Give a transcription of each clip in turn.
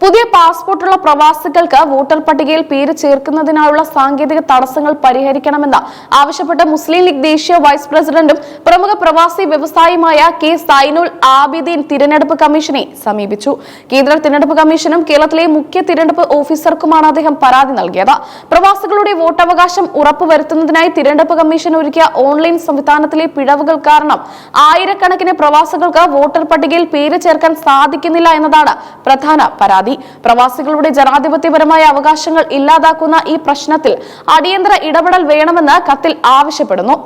പുതിയ പാസ്പോർട്ടുള്ള പ്രവാസികൾക്ക് വോട്ടർ പട്ടികയിൽ പേര് ചേർക്കുന്നതിനായുള്ള സാങ്കേതിക തടസ്സങ്ങൾ പരിഹരിക്കണമെന്ന് ആവശ്യപ്പെട്ട് മുസ്ലിം ലീഗ് ദേശീയ വൈസ് പ്രസിഡന്റും പ്രമുഖ പ്രവാസി വ്യവസായിയുമായ കെ സൈനുൽ ആബിദീൻ തിരഞ്ഞെടുപ്പ് കമ്മീഷനെ സമീപിച്ചു. കേന്ദ്ര തിരഞ്ഞെടുപ്പ് കമ്മീഷനും കേരളത്തിലെ മുഖ്യ തിരഞ്ഞെടുപ്പ് ഓഫീസർക്കുമാണ് അദ്ദേഹം പരാതി നൽകിയത്. പ്രവാസികളുടെ വോട്ടവകാശം ഉറപ്പുവരുത്തുന്നതിനായി തിരഞ്ഞെടുപ്പ് കമ്മീഷൻ ഒരുക്കിയ ഓൺലൈൻ സംവിധാനത്തിലെ പിഴവുകൾ കാരണം ആയിരക്കണക്കിന് പ്രവാസികൾക്ക് വോട്ടർ പട്ടികയിൽ പേര് ചേർക്കാൻ സാധിക്കുന്നില്ല എന്നതാണ് പ്രധാന പരാതി. പ്രവാസികളുടെ ജനാധിപത്യപരമായ അവകാശങ്ങൾ ഇല്ലാതാക്കുന്ന ഈ പ്രശ്നത്തിൽ അടിയന്തര ഇടപെടൽ വേണമെന്ന് കത്തിൽ ആവശ്യപ്പെടുന്നു.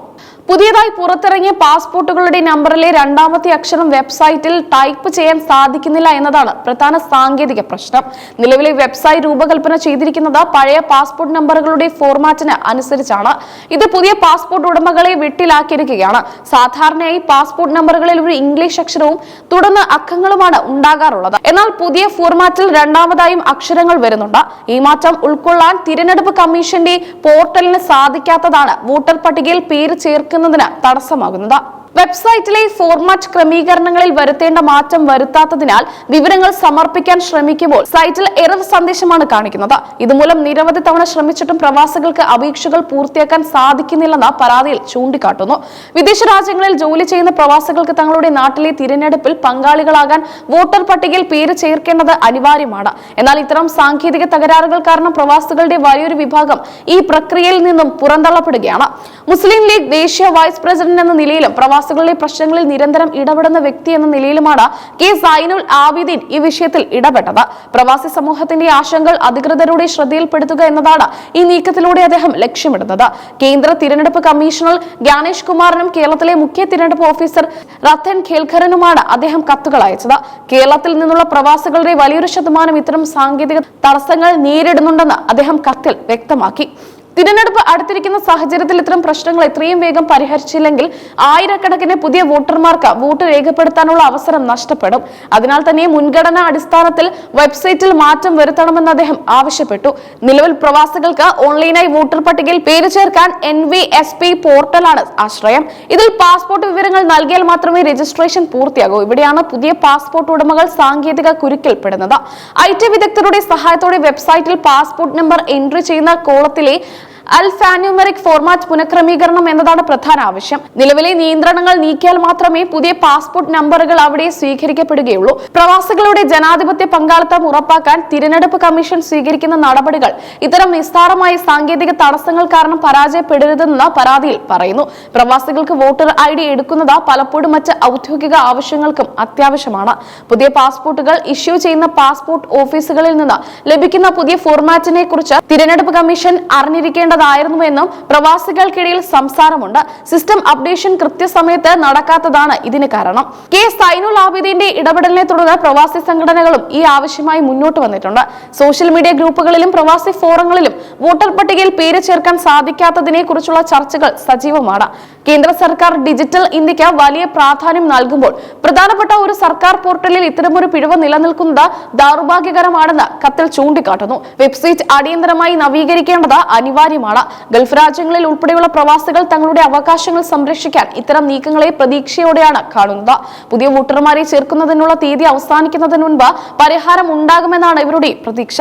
പുതിയതായി പുറത്തിറങ്ങിയ പാസ്പോർട്ടുകളുടെ നമ്പറിലെ രണ്ടാമത്തെ അക്ഷരം വെബ്സൈറ്റിൽ ടൈപ്പ് ചെയ്യാൻ സാധിക്കുന്നില്ല എന്നതാണ് പ്രധാന സാങ്കേതിക പ്രശ്നം. നിലവിലെ വെബ്സൈറ്റ് രൂപകൽപ്പന ചെയ്തിരിക്കുന്നത് പഴയ പാസ്പോർട്ട് നമ്പറുകളുടെ ഫോർമാറ്റിന് അനുസരിച്ചാണ്. ഇത് പുതിയ പാസ്പോർട്ട് ഉടമകളെ വിട്ടിലാക്കിയിരിക്കുകയാണ്. സാധാരണയായി പാസ്പോർട്ട് നമ്പറുകളിൽ ഒരു ഇംഗ്ലീഷ് അക്ഷരവും തുടർന്ന് അക്കങ്ങളുമാണ് ഉണ്ടാകാറുള്ളത്. എന്നാൽ പുതിയ ഫോർമാറ്റിൽ രണ്ടാമതായും അക്ഷരങ്ങൾ വരുന്നുണ്ട്. ഈ മാറ്റം ഉൾക്കൊള്ളാൻ തിരഞ്ഞെടുപ്പ് കമ്മീഷന്റെ പോർട്ടലിന് സാധിക്കാത്തതാണ്. വോട്ടർ പട്ടികയിൽ പേര് ചേർക്കുന്നതിന് തടസ്സമാകുന്നത്. വെബ്സൈറ്റിലെ ഫോർമാറ്റ് ക്രമീകരണങ്ങളിൽ വരുത്തേണ്ട മാറ്റം വരുത്താത്തതിനാൽ വിവരങ്ങൾ സമർപ്പിക്കാൻ ശ്രമിക്കുമ്പോൾ സൈറ്റിൽ എറർ സന്ദേശമാണ് കാണിക്കുന്നത്. ഇതുമൂലം നിരവധി തവണ ശ്രമിച്ചിട്ടും പ്രവാസികൾക്ക് അപേക്ഷകൾ പൂർത്തിയാക്കാൻ സാധിക്കുന്നില്ലെന്ന് പരാതിയിൽ ചൂണ്ടിക്കാട്ടുന്നു. വിദേശ രാജ്യങ്ങളിൽ ജോലി ചെയ്യുന്ന പ്രവാസികൾക്ക് തങ്ങളുടെ നാട്ടിലെ തിരഞ്ഞെടുപ്പിൽ പങ്കാളികളാകാൻ വോട്ടർ പട്ടികയിൽ പേര് ചേർക്കേണ്ടത് അനിവാര്യമാണ്. എന്നാൽ ഇത്തരം സാങ്കേതിക തകരാറുകൾ കാരണം പ്രവാസികളുടെ വലിയൊരു വിഭാഗം ഈ പ്രക്രിയയിൽ നിന്നും പുറന്തള്ളപ്പെടുകയാണ്. മുസ്ലിം ലീഗ് ദേശീയ വൈസ് പ്രസിഡന്റ് എന്ന നിലയിലും പ്രവാസികളുടെ പ്രശ്നങ്ങളിൽ നിരന്തരം ഇടപെടുന്ന വ്യക്തി എന്ന നിലയിലുമാണ് കെ സൈനുൽ ആബിദീൻ ഈ വിഷയത്തിൽ ഇടപെട്ടത്. പ്രവാസി സമൂഹത്തിന്റെ ആശങ്കകൾ അധികൃതരുടെ ശ്രദ്ധയിൽപ്പെടുത്തുക എന്നതാണ് ഈ നീക്കത്തിലൂടെ അദ്ദേഹം ലക്ഷ്യമിടുന്നത്. കേന്ദ്ര തിരഞ്ഞെടുപ്പ് കമ്മീഷണർ ജ്ഞാനേഷ് കുമാറിനും കേരളത്തിലെ മുഖ്യ തിരഞ്ഞെടുപ്പ് ഓഫീസർ റത്തൻ ഖേൽഖറിനുമാണ് അദ്ദേഹം കത്തുകൾ അയച്ചത്. കേരളത്തിൽ നിന്നുള്ള പ്രവാസികളുടെ വലിയൊരു ശതമാനം ഇത്തരം സാങ്കേതിക തടസ്സങ്ങൾ നേരിടുന്നുണ്ടെന്ന് അദ്ദേഹം കത്തിൽ വ്യക്തമാക്കി. തിരഞ്ഞെടുപ്പ് അടുത്തിരിക്കുന്ന സാഹചര്യത്തിൽ ഇത്തരം പ്രശ്നങ്ങൾ എത്രയും വേഗം പരിഹരിച്ചില്ലെങ്കിൽ ആയിരക്കണക്കിന് പുതിയ വോട്ടർമാർക്ക് വോട്ട് രേഖപ്പെടുത്താനുള്ള അവസരം നഷ്ടപ്പെടും. അതിനാൽ തന്നെ മുൻഗണനാ അടിസ്ഥാനത്തിൽ വെബ്സൈറ്റിൽ മാറ്റം വരുത്തണമെന്ന് അദ്ദേഹം ആവശ്യപ്പെട്ടു. നിലവിൽ പ്രവാസികൾക്ക് ഓൺലൈനായി വോട്ടർ പട്ടികയിൽ പേര് ചേർക്കാൻ എൻ വി എസ് പി പോർട്ടലാണ് ആശ്രയം. ഇതിൽ പാസ്പോർട്ട് വിവരങ്ങൾ നൽകിയാൽ മാത്രമേ രജിസ്ട്രേഷൻ പൂർത്തിയാകൂ. ഇവിടെയാണ് പുതിയ പാസ്പോർട്ട് ഉടമകൾ സാങ്കേതിക കുരുക്കിൽപ്പെടുന്നത്. ഐ ടി വിദഗ്ധരുടെ സഹായത്തോടെ വെബ്സൈറ്റിൽ പാസ്പോർട്ട് നമ്പർ എൻട്രി ചെയ്യുന്ന കോളത്തിലെ അൽഫാന്യൂമറിക് ഫോർമാറ്റ് പുനഃക്രമീകരണം എന്നതാണ് പ്രധാന ആവശ്യം. നിലവിലെ നിയന്ത്രണങ്ങൾ നീക്കിയാൽ മാത്രമേ പുതിയ പാസ്പോർട്ട് നമ്പറുകൾ അവിടെ സ്വീകരിക്കപ്പെടുകയുള്ളൂ. പ്രവാസികളുടെ ജനാധിപത്യ പങ്കാളിത്തം ഉറപ്പാക്കാൻ തിരഞ്ഞെടുപ്പ് കമ്മീഷൻ സ്വീകരിക്കുന്ന നടപടികൾ ഇത്തരം നിസ്താരമായ സാങ്കേതിക തടസ്സങ്ങൾ കാരണം പരാജയപ്പെടരുതെന്ന് പരാതിയിൽ പറയുന്നു. പ്രവാസികൾക്ക് വോട്ടർ ഐ ഡി എടുക്കുന്നത് പലപ്പോഴും മറ്റ് ഔദ്യോഗിക ആവശ്യങ്ങൾക്കും അത്യാവശ്യമാണ്. പുതിയ പാസ്പോർട്ടുകൾ ഇഷ്യൂ ചെയ്യുന്ന പാസ്പോർട്ട് ഓഫീസുകളിൽ നിന്ന് ലഭിക്കുന്ന പുതിയ ഫോർമാറ്റിനെ കുറിച്ച് തിരഞ്ഞെടുപ്പ് കമ്മീഷൻ അറിഞ്ഞിരിക്കേണ്ടതായിരുന്നുവെന്നും പ്രവാസികൾക്കിടയിൽ സംസാരമുണ്ട്. സിസ്റ്റം അപ്ഡേഷൻ കൃത്യസമയത്ത് നടക്കാത്തതാണ് ഇതിന് കാരണം. കെ സൈനുൽ ആബിദിന്റെ ഇടപെടലിനെ തുടർന്ന് പ്രവാസി സംഘടനകളും ഈ ആവശ്യമായി മുന്നോട്ട് വന്നിട്ടുണ്ട്. സോഷ്യൽ മീഡിയ ഗ്രൂപ്പുകളിലും പ്രവാസി ഫോറങ്ങളിലും വോട്ടർ പട്ടികയിൽ പേര് ചേർക്കാൻ സാധിക്കാത്തതിനെ കുറിച്ചുള്ള ചർച്ചകൾ സജീവമാണ്. കേന്ദ്ര സർക്കാർ ഡിജിറ്റൽ ഇന്ത്യയ്ക്ക് വലിയ പ്രാധാന്യം നൽകുമ്പോൾ പ്രധാനപ്പെട്ട ഒരു സർക്കാർ പോർട്ടലിൽ ഇത്തരമൊരു പിഴവ് നിലനിൽക്കുന്നത് ദൗർഭാഗ്യകരമാണെന്ന് കത്തിൽ ചൂണ്ടിക്കാട്ടുന്നു. വെബ്സൈറ്റ് അടിയന്തരമായി നവീകരിക്കേണ്ടത് അനിവാര്യമാണ്. ഗൾഫ് രാജ്യങ്ങളിൽ ഉൾപ്പെടെയുള്ള പ്രവാസികൾ തങ്ങളുടെ അവകാശങ്ങൾ സംരക്ഷിക്കാൻ ഇത്തരം നീക്കങ്ങളെ പ്രതീക്ഷയോടെയാണ് കാണുന്നത്. പുതിയ വോട്ടർമാരെ ചേർക്കുന്നതിനുള്ള തീയതി അവസാനിക്കുന്നതിന് മുൻപ് പരിഹാരം ഉണ്ടാകുമെന്നാണ് ഇവരുടെ പ്രതീക്ഷ.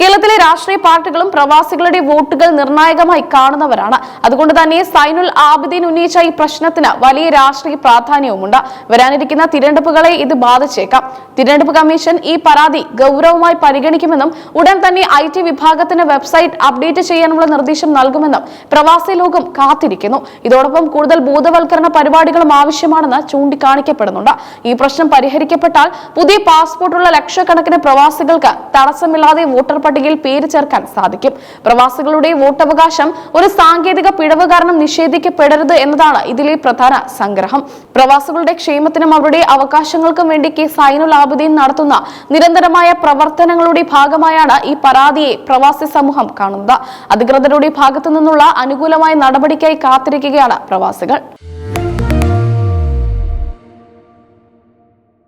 കേരളത്തിലെ രാഷ്ട്രീയ പാർട്ടികളും പ്രവാസികളുടെ വോട്ടുകൾ നിർണായകമായി കാണുന്നവരാണ്. അതുകൊണ്ട് തന്നെ സൈനുൽ ആബിദീൻ ഉന്നയിച്ച ഈ പ്രശ്നത്തിന് വലിയ രാഷ്ട്രീയ പ്രാധാന്യവുമുണ്ട്. വരാനിരിക്കുന്ന തിരഞ്ഞെടുപ്പുകളെ ഇത് ബാധിച്ചേക്കാം. തിരഞ്ഞെടുപ്പ് കമ്മീഷൻ ഈ പരാതി ഗൗരവമായി പരിഗണിക്കുമെന്നും ഉടൻ തന്നെ ഐ ടി വിഭാഗത്തിന് വെബ്സൈറ്റ് അപ്ഡേറ്റ് ചെയ്യാനുള്ള നിർദ്ദേശം നൽകുമെന്നും പ്രവാസി ലോകം കാത്തിരിക്കുന്നു. ഇതോടൊപ്പം കൂടുതൽ ബോധവൽക്കരണ പരിപാടികളും ആവശ്യമാണെന്ന് ചൂണ്ടിക്കാണിക്കപ്പെടുന്നുണ്ട്. ഈ പ്രശ്നം പരിഹരിക്കപ്പെട്ടാൽ പുതിയ പാസ്പോർട്ടുള്ള ലക്ഷക്കണക്കിന് പ്രവാസികൾക്ക് തടസ്സമില്ലാതെ വോട്ടർ പട്ടികയിൽ പേര് ചേർക്കാൻ സാധിക്കും. പ്രവാസികളുടെ വോട്ടവകാശം ഒരു സാങ്കേതിക പിഴവ് കാരണം നിഷേധിക്കപ്പെടരുത് എന്നതാണ് ഇതിലെ പ്രധാന സംഗ്രഹം. പ്രവാസികളുടെ ക്ഷേമത്തിനും അവരുടെ അവകാശങ്ങൾക്കും വേണ്ടി കെ സൈനുൽ ആബുദ്ദീൻ നടത്തുന്ന നിരന്തരമായ പ്രവർത്തനങ്ങളുടെ ഭാഗമായാണ് ഈ പരാതിയെ പ്രവാസി സമൂഹം കാണുന്നത്. അധികൃതരുടെ ഭാഗത്തു നിന്നുള്ള അനുകൂലമായ നടപടിക്കായി കാത്തിരിക്കുകയാണ് പ്രവാസികൾ